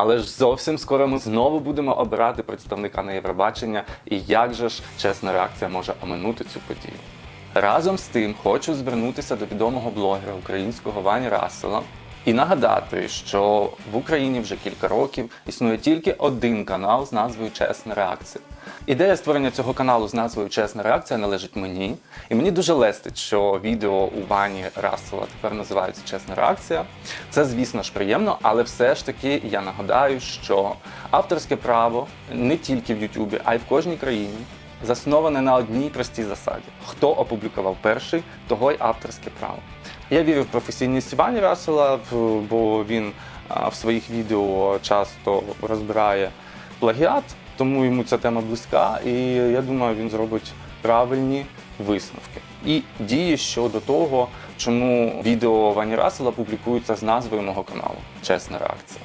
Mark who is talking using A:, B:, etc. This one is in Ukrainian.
A: Але ж зовсім скоро ми знову будемо обирати представника на Євробачення. І як же ж чесна реакція може оминути цю подію? Разом з тим хочу звернутися до відомого блогера українського Вані Рассела і нагадати, що в Україні вже кілька років існує тільки один канал з назвою Чесна реакція. Ідея створення цього каналу з назвою Чесна реакція належить мені, і мені дуже лестить, що відео у Вані Рассела тепер називаються Чесна реакція. Це, звісно ж, приємно, але все ж таки я нагадаю, що авторське право не тільки в Ютубі, а й в кожній країні засноване на одній простій засаді: хто опублікував перший, того й авторське право. Я вірю в професійність Вані Рассела, бо він в своїх відео часто розбирає плагіат, тому йому ця тема близька, і я думаю, він зробить правильні висновки. І дії щодо того, чому відео Вані Расела публікується з назвою мого каналу Чесна реакція.